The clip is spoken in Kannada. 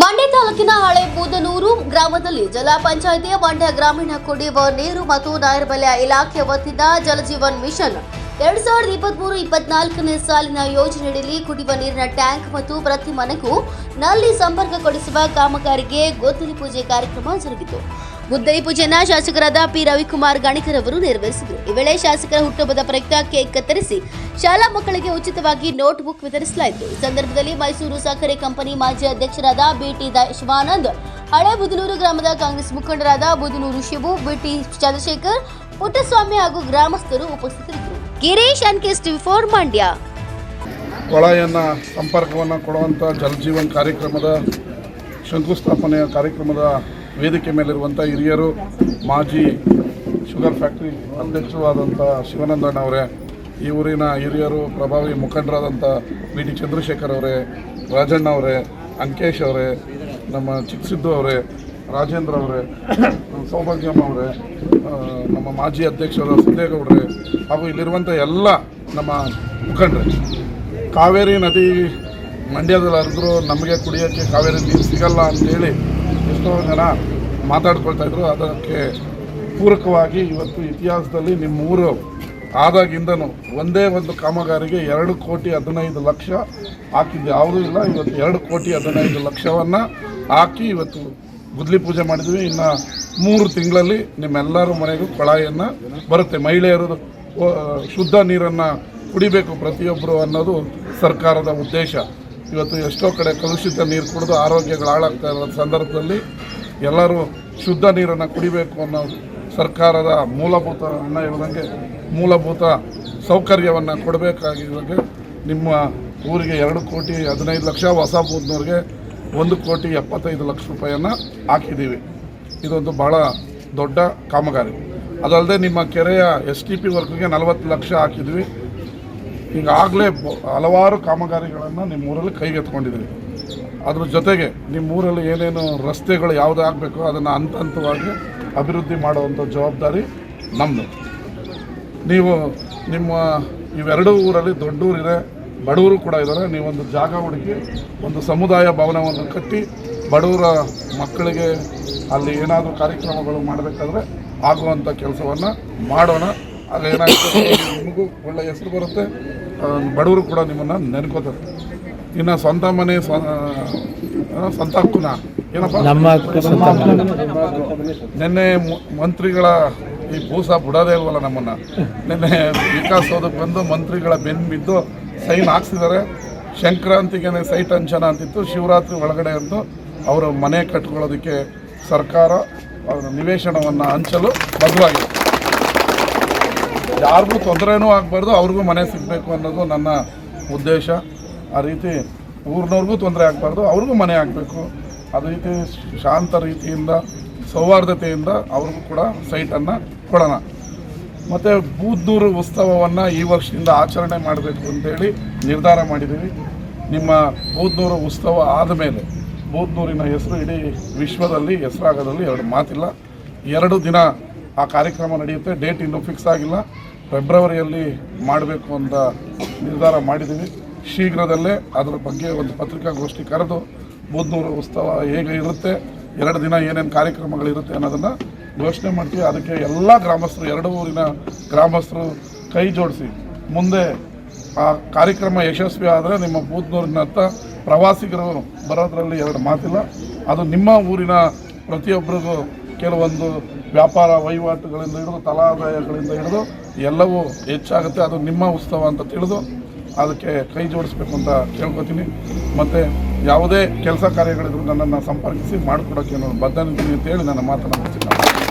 ಮಂಡ್ಯ ತಾಲೂಕಿನ ಹಳೆ ಬೂದನೂರು ಗ್ರಾಮದಲ್ಲಿ ಜಲ ಪಂಚಾಯಿತಿಯ ಮಂಡ್ಯ ಗ್ರಾಮೀಣ ಕುಡಿಯುವ ನೀರು ಮತ್ತು ನೈರ್ಮಲ್ಯ ಇಲಾಖೆ ವತಿಯಿಂದ ಜಲಜೀವನ್ ಮಿಷನ್ ಎರಡ್ ಸಾವಿರದ ಇಪ್ಪತ್ಮೂರು ಇಪ್ಪತ್ನಾಲ್ಕನೇ ಸಾಲಿನ ಯೋಜನೆಯಡಿಯಲ್ಲಿ ಕುಡಿಯುವ ನೀರಿನ ಟ್ಯಾಂಕ್ ಮತ್ತು ಪ್ರತಿ ಮನೆಗೂ ನಲ್ಲಿ ಸಂಪರ್ಕ ಕೊಡಿಸುವ ಕಾಮಗಾರಿಗೆ ಗೊತ್ತಲಿ ಪೂಜೆ ಕಾರ್ಯಕ್ರಮ ಜರುಗಿತು. ಗುದ್ದಲಿ ಪೂಜೆಯನ್ನ ಶಾಸಕರಾದ ಪಿ ರವಿಕುಮಾರ್ ಗಣಿಕರ್ ಅವರು ನೆರವೇರಿಸಿದರು. ಈ ವೇಳೆ ಶಾಸಕರ ಹುಟ್ಟುಹಬ್ಬದ ಪ್ರಯುಕ್ತ ಕೇಕ್ ಕತ್ತರಿಸಿ ಶಾಲಾ ಮಕ್ಕಳಿಗೆ ಉಚಿತವಾಗಿ ನೋಟ್ ಬುಕ್ ವಿತರಿಸಲಾಯಿತು. ಈ ಸಂದರ್ಭದಲ್ಲಿ ಮೈಸೂರು ಸಕ್ಕರೆ ಕಂಪನಿ ಮಾಜಿ ಅಧ್ಯಕ್ಷರಾದ ಬಿಟಿ ಶಿವಾನಂದ್ ಹಳೆ ಬುದನೂರು ಗ್ರಾಮದ ಕಾಂಗ್ರೆಸ್ ಮುಖಂಡರಾದ ಬುದನೂರು ಶಿವು, ಬಿಟಿ ಚಂದ್ರಶೇಖರ್, ಪುಟ್ಟಸ್ವಾಮಿ ಹಾಗೂ ಗ್ರಾಮಸ್ಥರು ಉಪಸ್ಥಿತರಿದ್ದರು. ಗಿರೀಶ್ ಅನ್ಕೆಸ್ ಟಿವಿ ಫೋರ್ ಮಂಡ್ಯ. ಕೊಳಾಯನ್ನು ಸಂಪರ್ಕವನ್ನು ಕೊಡುವಂಥ ಜಲಜೀವನ್ ಕಾರ್ಯಕ್ರಮದ ಶಂಕುಸ್ಥಾಪನೆಯ ಕಾರ್ಯಕ್ರಮದ ವೇದಿಕೆ ಮೇಲಿರುವಂಥ ಹಿರಿಯರು, ಮಾಜಿ ಶುಗರ್ ಫ್ಯಾಕ್ಟ್ರಿ ಅಧ್ಯಕ್ಷರಾದಂಥ ಶಿವಾನಂದಣ್ಣ ಅವರೇ, ಈ ಊರಿನ ಹಿರಿಯರು, ಪ್ರಭಾವಿ ಮುಖಂಡರಾದಂಥ ಬಿ ಡಿ ಚಂದ್ರಶೇಖರ್ ಅವರೇ, ರಾಜಣ್ಣ ಅವರೇ, ಅಂಕೇಶ್ ಅವರೇ, ನಮ್ಮ ಚಿಕ್ಕಸಿದ್ದು ಅವರೇ, ರಾಜೇಂದ್ರ ಅವರೇ ಸೌಭಾಗ್ಯಮ್ಮ ಅವರೇ ನಮ್ಮ ಮಾಜಿ ಅಧ್ಯಕ್ಷರು ಸಿದ್ದೇಗೌಡರೇ, ಹಾಗೂ ಇಲ್ಲಿರುವಂಥ ಎಲ್ಲ ನಮ್ಮ ಮುಖಂಡರು. ಕಾವೇರಿ ನದಿ ಮಂಡ್ಯದಲ್ಲಿ ಹರಿದ್ರು ನಮಗೆ ಕುಡಿಯೋಕ್ಕೆ ಕಾವೇರಿ ನೀರು ಸಿಗಲ್ಲ ಅಂತೇಳಿ ಎಷ್ಟೋ ಜನ ಮಾತಾಡ್ಕೊಳ್ತಾ ಇದ್ರು. ಅದಕ್ಕೆ ಪೂರಕವಾಗಿ ಇವತ್ತು ಇತಿಹಾಸದಲ್ಲಿ ನಿಮ್ಮ ಊರು ಆದಾಗಿಂದನೂ ಒಂದೇ ಒಂದು ಕಾಮಗಾರಿಗೆ ಎರಡು ಕೋಟಿ ಹದಿನೈದು ಲಕ್ಷ ಹಾಕಿದ್ದು ಯಾವುದೂ ಇಲ್ಲ. ಇವತ್ತು ಎರಡು ಕೋಟಿ ಹದಿನೈದು ಲಕ್ಷವನ್ನು ಹಾಕಿ ಇವತ್ತು ಗುದ್ಲಿ ಪೂಜೆ ಮಾಡಿದ್ವಿ. ಇನ್ನು ಮೂರು ತಿಂಗಳಲ್ಲಿ ನಿಮ್ಮೆಲ್ಲರ ಮನೆಗೂ ಕೊಳಾಯನ್ನು ಬರುತ್ತೆ. ಮಹಿಳೆಯರು ಶುದ್ಧ ನೀರನ್ನು ಕುಡಿಬೇಕು ಪ್ರತಿಯೊಬ್ಬರು ಅನ್ನೋದು ಸರ್ಕಾರದ ಉದ್ದೇಶ. ಇವತ್ತು ಎಷ್ಟೋ ಕಡೆ ಕಲುಷಿತ ನೀರು ಕುಡಿದು ಆರೋಗ್ಯಗಳು ಹಾಳಾಗ್ತಾ ಇರೋ ಸಂದರ್ಭದಲ್ಲಿ ಎಲ್ಲರೂ ಶುದ್ಧ ನೀರನ್ನು ಕುಡಿಬೇಕು ಅನ್ನೋ ಸರ್ಕಾರದ ಮೂಲಭೂತ ಅನ್ನ ಇಲ್ಲದಂಗೆ ಮೂಲಭೂತ ಸೌಕರ್ಯವನ್ನು ಕೊಡಬೇಕಾಗಿರುವಾಗ ನಿಮ್ಮ ಊರಿಗೆ ಎರಡು ಕೋಟಿ ಹದಿನೈದು ಲಕ್ಷ ಹೊಸ ಬೂದ್ನವ್ರಿಗೆ ಒಂದು ಕೋಟಿ ಎಪ್ಪತ್ತೈದು ಲಕ್ಷ ರೂಪಾಯಿಯನ್ನು ಹಾಕಿದ್ದೀವಿ. ಇದೊಂದು ಭಾಳ ದೊಡ್ಡ ಕಾಮಗಾರಿ. ಅದಲ್ಲದೆ ನಿಮ್ಮ ಕೆರೆಯ ಎಸ್ ಟಿ ಪಿ ವರ್ಕ್ಗೆ ನಲವತ್ತು ಲಕ್ಷ ಹಾಕಿದ್ವಿ. ಈಗಾಗಲೇ ಹಲವಾರು ಕಾಮಗಾರಿಗಳನ್ನು ನಿಮ್ಮೂರಲ್ಲಿ ಕೈಗೆತ್ಕೊಂಡಿದ್ದೀರಿ ಅದ್ರ ಜೊತೆಗೆ ನಿಮ್ಮೂರಲ್ಲಿ ಏನೇನು ರಸ್ತೆಗಳು ಯಾವುದು ಆಗಬೇಕು ಅದನ್ನು ಹಂತ ಹಂತವಾಗಿ ಅಭಿವೃದ್ಧಿ ಮಾಡುವಂಥ ಜವಾಬ್ದಾರಿ ನಮ್ಮದು ನೀವು ನಿಮ್ಮ, ಇವೆರಡೂ ಊರಲ್ಲಿ ದೊಡ್ಡೂರಿದೆ ಬಡವರು ಕೂಡ ಇದ್ದಾರೆ. ನೀವೊಂದು ಜಾಗ ಹುಡುಕಿ, ಒಂದು ಸಮುದಾಯ ಭವನವನ್ನು ಕಟ್ಟಿ ಬಡವರ ಮಕ್ಕಳಿಗೆ ಅಲ್ಲಿ ಏನಾದರೂ ಕಾರ್ಯಕ್ರಮಗಳು ಮಾಡಬೇಕಾದ್ರೆ ಆಗುವಂಥ ಕೆಲಸವನ್ನು ಮಾಡೋಣ. ಅದೇನಾಗುತ್ತೆ ನಿಮಗೂ ಒಳ್ಳೆ ಹೆಸರು ಬರುತ್ತೆ. ಬಡವರು ಕೂಡ ನಿಮ್ಮನ್ನು ನೆನ್ಕೋತಾರೆ. ಇನ್ನು ಸ್ವಂತ ಮನೆ ಸ್ವ ಸ್ವಂತ ಹಕ್ಕುನ ಏನಪ್ಪ. ನಿನ್ನೆ ಮಂತ್ರಿಗಳ ಈ ಭೂಸ ಬಿಡೋದೇ ಇಲ್ವಲ್ಲ ನಮ್ಮನ್ನು. ನಿನ್ನೆ ವಿಕಾಸೋದಕ್ಕೆ ಬಂದು ಮಂತ್ರಿಗಳ ಬೆನ್ ಬಿದ್ದು ಸೈನ್ ಹಾಕ್ಸಿದ್ದಾರೆ. ಸಂಕ್ರಾಂತಿಗೆ ಸೈಟ್ ಅಂಚನ ಅಂತಿತ್ತು. ಶಿವರಾತ್ರಿ ಒಳಗಡೆ ಅಂತೂ ಅವರು ಮನೆ ಕಟ್ಕೊಳ್ಳೋದಕ್ಕೆ ಸರ್ಕಾರ ಅವರ ನಿವೇಶನವನ್ನು ಹಂಚಲು ಬದ್ಧವಾಗಿದೆ. ಯಾರಿಗೂ ತೊಂದರೆನೂ ಆಗಬಾರ್ದು, ಅವ್ರಿಗೂ ಮನೆ ಸಿಗಬೇಕು ಅನ್ನೋದು ನನ್ನ ಉದ್ದೇಶ. ಆ ರೀತಿ ಊರಿನವ್ರಿಗೂ ತೊಂದರೆ ಆಗಬಾರ್ದು, ಅವ್ರಿಗೂ ಮನೆ ಆಗಬೇಕು. ಅದೇ ರೀತಿ ಶಾಂತ ರೀತಿಯಿಂದ, ಸೌಹಾರ್ದತೆಯಿಂದ ಅವ್ರಿಗೂ ಕೂಡ ಸೈಟನ್ನು ಕೊಡೋಣ. ಮತ್ತು ಬೂದ್ದೂರು ಉತ್ಸವವನ್ನು ಈ ವರ್ಷದಿಂದ ಆಚರಣೆ ಮಾಡಬೇಕು ಅಂತೇಳಿ ನಿರ್ಧಾರ ಮಾಡಿದ್ದೀವಿ. ನಿಮ್ಮ ಬೂದ್ದೂರು ಉತ್ಸವ ಆದಮೇಲೆ, ಬೂದ್ನೂರಿನ ಹೆಸರು ಇಡೀ ವಿಶ್ವದಲ್ಲಿ ಹೆಸರಾಗೋದ್ರಲ್ಲಿ ಎರಡು ಮಾತಿಲ್ಲ. ಎರಡು ದಿನ ಆ ಕಾರ್ಯಕ್ರಮ ನಡೆಯುತ್ತೆ. ಡೇಟ್ ಇನ್ನೂ ಫಿಕ್ಸ್ ಆಗಿಲ್ಲ. ಫೆಬ್ರವರಿಯಲ್ಲಿ ಮಾಡಬೇಕು ಅಂತ ನಿರ್ಧಾರ ಮಾಡಿದ್ದೀವಿ. ಶೀಘ್ರದಲ್ಲೇ ಅದರ ಬಗ್ಗೆ ಒಂದು ಪತ್ರಿಕಾಗೋಷ್ಠಿ ಕರೆದು ಬುದ್ಧನೂರು ಉತ್ಸವ ಹೇಗೆ ಇರುತ್ತೆ, ಎರಡು ದಿನ ಏನೇನು ಕಾರ್ಯಕ್ರಮಗಳಿರುತ್ತೆ ಅನ್ನೋದನ್ನು ಘೋಷಣೆ ಮಾಡ್ತೀವಿ. ಅದಕ್ಕೆ ಎಲ್ಲ ಗ್ರಾಮಸ್ಥರು, ಎರಡು ಊರಿನ ಗ್ರಾಮಸ್ಥರು ಕೈ ಜೋಡಿಸಿ. ಮುಂದೆ ಆ ಕಾರ್ಯಕ್ರಮ ಯಶಸ್ವಿ ಆದರೆ ನಿಮ್ಮ ಬೂದ್ನೂರಿನತ್ತ ಪ್ರವಾಸಿಗರು ಬರೋದ್ರಲ್ಲಿ ಎರಡು ಮಾತಿಲ್ಲ. ಅದು ನಿಮ್ಮ ಊರಿನ ಪ್ರತಿಯೊಬ್ಬರಿಗೂ ಕೆಲವೊಂದು ವ್ಯಾಪಾರ ವಹಿವಾಟುಗಳಿಂದ ಹಿಡಿದು ತಲಾದಾಯಗಳಿಂದ ಹಿಡಿದು ಎಲ್ಲವೂ ಹೆಚ್ಚಾಗುತ್ತೆ. ಅದು ನಿಮ್ಮ ಉತ್ಸವ ಅಂತ ತಿಳಿದು ಅದಕ್ಕೆ ಕೈ ಜೋಡಿಸ್ಬೇಕು ಅಂತ ಕೇಳ್ಕೊತೀನಿ. ಮತ್ತು ಯಾವುದೇ ಕೆಲಸ ಕಾರ್ಯಗಳಿದ್ರು ನನ್ನನ್ನು ಸಂಪರ್ಕಿಸಿ ಮಾಡಿಕೊಡೋಕ್ಕೆ ನಾನು ಬದ್ಧ ಅಂತೇಳಿ ನನ್ನ ಮಾತನ್ನು